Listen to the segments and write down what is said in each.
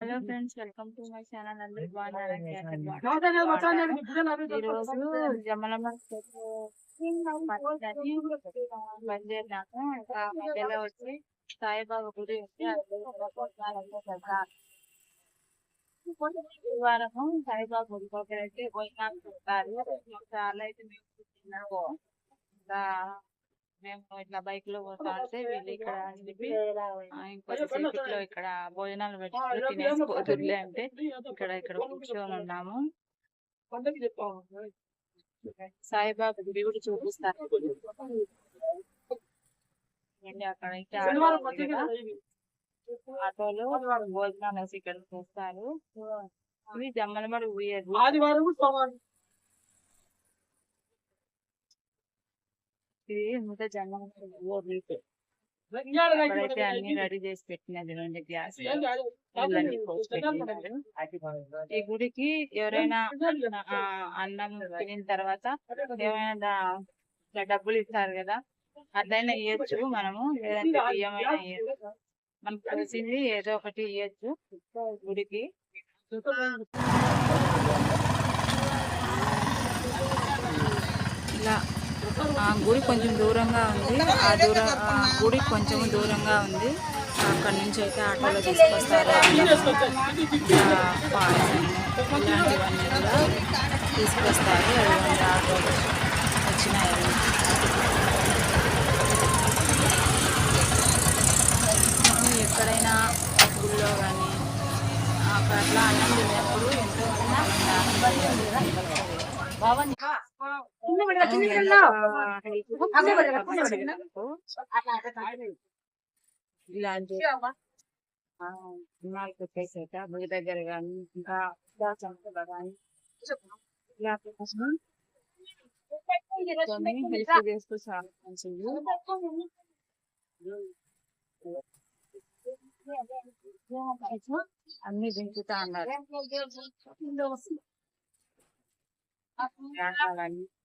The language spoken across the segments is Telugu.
Hello friends welcome to my channel అందరూ బాగున్నారా? ఈ రోజు జమలమ్మ బయలుదేరినాక ఇంకా మధ్యలో వచ్చి సాయిబాబా గుడి ఉంది వారము సాయిబాబా గుడి పెడతారు చాలా అయితే మేము ఇంకా మేము ఇట్లా బైక్లో పోతా ఉంటే వీళ్ళు ఇక్కడ అని చెప్పి ఆ, ఇంకొద్దిసేపట్లో ఇక్కడ భోజనాలు పెట్టి తినేసి పోతుర్లే అంటే ఇక్కడ ఇక్కడ కూర్చొని ఉన్నాము సాయిబాబా కూడా చూపిస్తారు. అక్కడ ఆటోలో భోజనాలు ఇక్కడ చేస్తారు. ఇవి జమ్మలమడి ఆదివారం సోమవారం ఇది ముద్ద జమ్మలమడి ఊయేది ఇయ్యాల ఇక్కడైతే అన్ని రెడీ చేసి పెట్టినది రెండు గ్యాస్ ఇవన్నీ పోసి పెట్టినారు ఈ గుడికి ఎవరైనా అన్నం తినిన తర్వాత ఏమైనా డబ్బులు ఇస్తారు కదా అట్లయినా ఇవ్వచ్చు మనము. లేదంటే బియ్యమైనా ఇవ్వచ్చు మనకు తెలిసింది ఏదో ఒకటి ఇవ్వచ్చు గుడికి. ఇలా గుడి కొంచెం దూరంగా ఉంది. ఆ దూర ఆ గుడి కొంచెం దూరంగా ఉంది. అక్కడ నుంచి అయితే ఆటోలో తీసుకొస్తారు. పాయసం ఇలాంటివన్నీ కూడా తీసుకొస్తారు. ఆటోలు వచ్చినాయి. ఎక్కడైనా గుళ్ళో కానీ అక్కడ అన్నం తిన్నప్పుడు ఎంతో ఇలాంటి నాలుగు పెట్టేసాక గుడి దగ్గర కానీ ఇంకా దాచంలో కానీ ఇలాంటి కోసం కొన్ని హెల్ప్ చేస్తూ చాలా మంచిది అన్ని దించుతా అన్నారు గ్రంథాలన్నీ. ఆ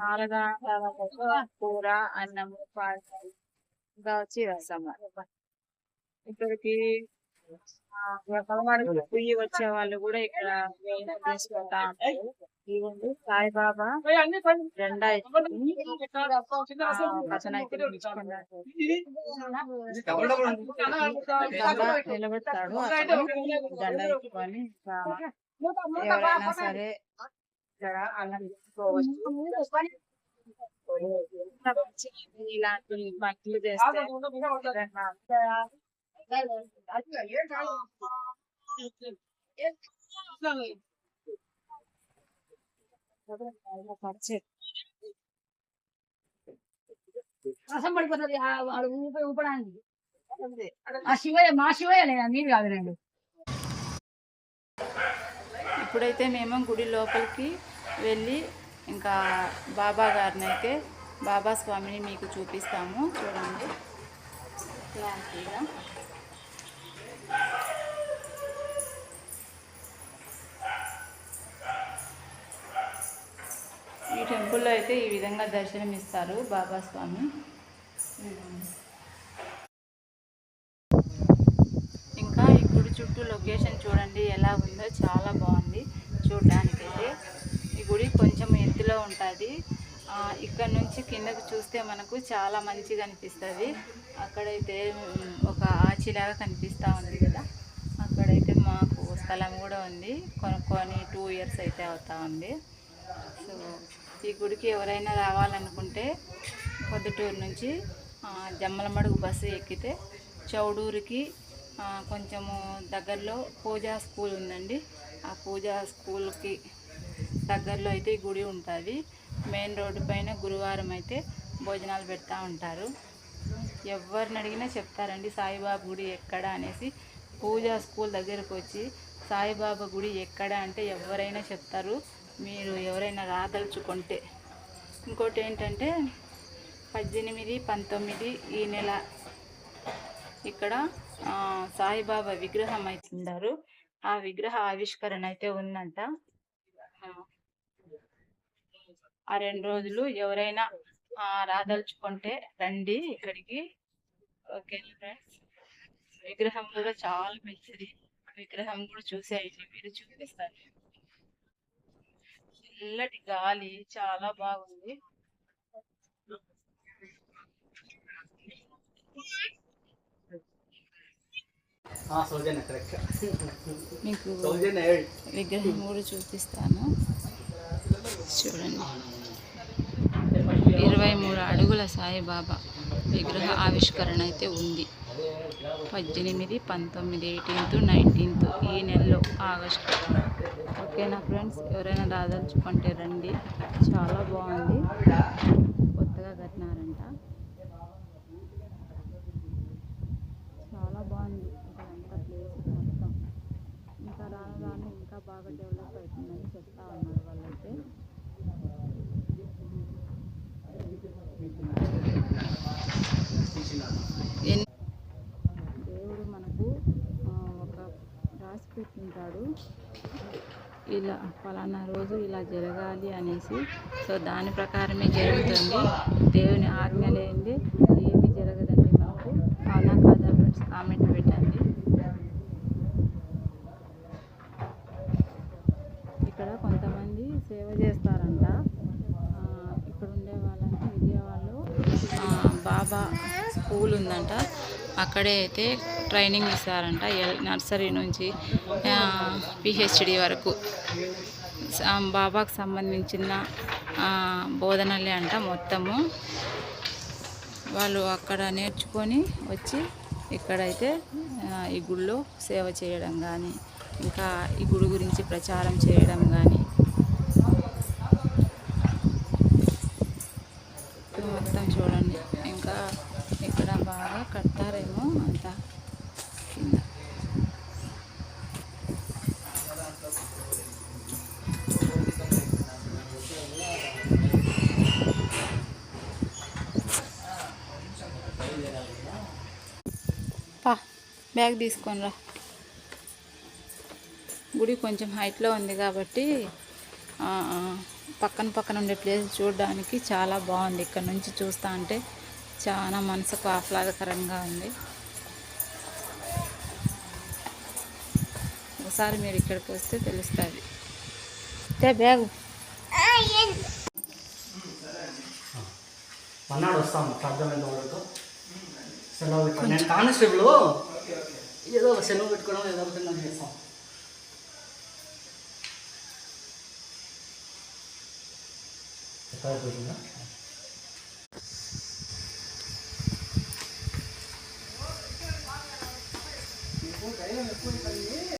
నాలుగు కూర అన్నము ఇంకా వచ్చి రసం ఇక్కడికి పొయ్యి వచ్చే వాళ్ళు కూడా ఇక్కడ తీసుకుంటా ఉంటారు ఇవ్వండి సాయిబాబా జెండా నిలబెడతాడు జెండా ఇంకా ఎవరైనా సరే ఇక్కడ అన్నం తీసుకోవచ్చు ఇలాంటి చేస్తే రసం పడిపోతుంది ఆ వాడు ఊపి ఊపడానికి. ఆ శివయ్య మా శివయ్య లేదా? మీరు కాదు రెండు. ఇప్పుడైతే మేము గుడి లోపలికి వెళ్ళి ఇంకా బాబా గారిని అయితే బాబా స్వామిని మీకు చూపిస్తాము. చూడండి. క్లారిటీగా. ఈ టెంపుల్లో అయితే ఈ విధంగా దర్శనం ఇస్తారు బాబా స్వామి. ఇంకా ఈ గుడి చుట్టూ లొకేషన్ చూడండి ఎలా ఉందో చాలా బాగుంది. చూడడానికి ఈ గుడి కొంచెం ఎత్తులో ఉంటుంది ఇక్కడ నుంచి కిందకు చూస్తే మనకు చాలా మంచిగా అనిపిస్తుంది. అక్కడైతే ఒక ఆచిలాగా కనిపిస్తూ ఉంది కదా. అక్కడైతే మాకు స్థలం కూడా ఉంది. కొనుక్కొని టూ ఇయర్స్ అయితే అవుతా ఉంది. సో ఈ గుడికి ఎవరైనా రావాలనుకుంటే పొద్దుటూరు నుంచి జమ్మలమడుగు బస్సు ఎక్కితే చౌడూరుకి కొంచెము దగ్గరలో పూజా స్కూల్ ఉందండి. ఆ పూజా స్కూల్కి దగ్గరలో అయితే ఈ గుడి ఉంటుంది. మెయిన్ రోడ్డు పైన గురువారం అయితే భోజనాలు పెడతా ఉంటారు. ఎవరిని అడిగినా చెప్తారండి సాయిబాబా గుడి ఎక్కడ అనేసి. పూజా స్కూల్ దగ్గరకు వచ్చి సాయిబాబా గుడి ఎక్కడ అంటే ఎవరైనా చెప్తారు. మీరు ఎవరైనా రాదలుచుకుంటే. ఇంకోటి ఏంటంటే పద్దెనిమిది పంతొమ్మిది ఈ నెల ఇక్కడ సాయిబాబా విగ్రహం అయితే ఉన్నారు. ఆ విగ్రహ ఆవిష్కరణ అయితే ఉందంట. ఆ, రెండు రోజులు ఎవరైనా ఆ, రాదలుచుకుంటే రండి ఇక్కడికి. Okay friends? విగ్రహం కూడా చాలా పెద్దది విగ్రహం కూడా చూసేయండి మీరు చూపిస్తాను చల్లటి గాలి చాలా బాగుంది. మీకు విగ్రహం కూడా చూపిస్తాను. చూడండి. ఇరవై మూడు అడుగుల సాయిబాబా విగ్రహ ఆవిష్కరణ అయితే ఉంది. పద్దెనిమిది పంతొమ్మిది ఎయిటీన్త్ నైన్టీన్త్ ఈ నెలలో ఆగస్టు. ఓకేనా ఫ్రెండ్స్? ఎవరైనా రాదలుచుకుంటే రండి. చాలా బాగుంది. కొత్తగా కట్టినారంట. చాలా బాగుంది. ఇక్కడంతా ప్లేస్ మొత్తం. ఇంకా రాను రాను ఇంకా బాగా డెవలప్ అవుతుందని చెప్తా ఉన్నారు వాళ్ళైతే ఎన్- దేవుడు మనకు ఆ, ఒక పెట్టుకుంటాడు. ఇలా ఫలానా రోజు ఇలా జరగాలి అనేసి. సో దాని ప్రకారమే జరుగుతుంది. దేవుని ఆజ్ఞ లేనిదే ఏమీ జరగదండి మాకు. అవునా కాదా ఫ్రెండ్స్ కామెంట్ పెట్టండి. ఇక్కడ కొంతమంది సేవ చేస్తారంట. ఇక్కడ ఉండే వాళ్ళంటే విజయవాడలో బాబా స్కూల్ ఉందంట. అక్కడే అయితే ట్రైనింగ్ ఇస్తారంట ఎల్ నర్సరీ నుంచి పిహెచ్డి వరకు. బాబాకు సంబంధించిన బోధనలే అంట మొత్తము. వాళ్ళు అక్కడ నేర్చుకొని వచ్చి ఇక్కడైతే ఈ గుడిలో సేవ చేయడం కానీ ఇంకా ఈ గుడి గురించి ప్రచారం చేయడం కానీ బ్యాగ్ తీసుకొని రా గుడి కొంచెం హైట్లో ఉంది కాబట్టి పక్కన పక్కన ఉండే ప్లేస్ చూడడానికి చాలా బాగుంది. ఇక్కడ నుంచి చూస్తా అంటే చాలా మనసుకు ఆహ్లాదకరంగా ఉంది. ఒకసారి మీరు ఇక్కడికి వస్తే తెలుస్తుంది. తే బ్యాగు. మన్నాడు కానిస్టేబుల్. ఏదో ఒక సెలవు పెట్టుకోవడం ఏదో ఒకటి నాకు చేస్తాం. చెప్పకపోతుందా మీకు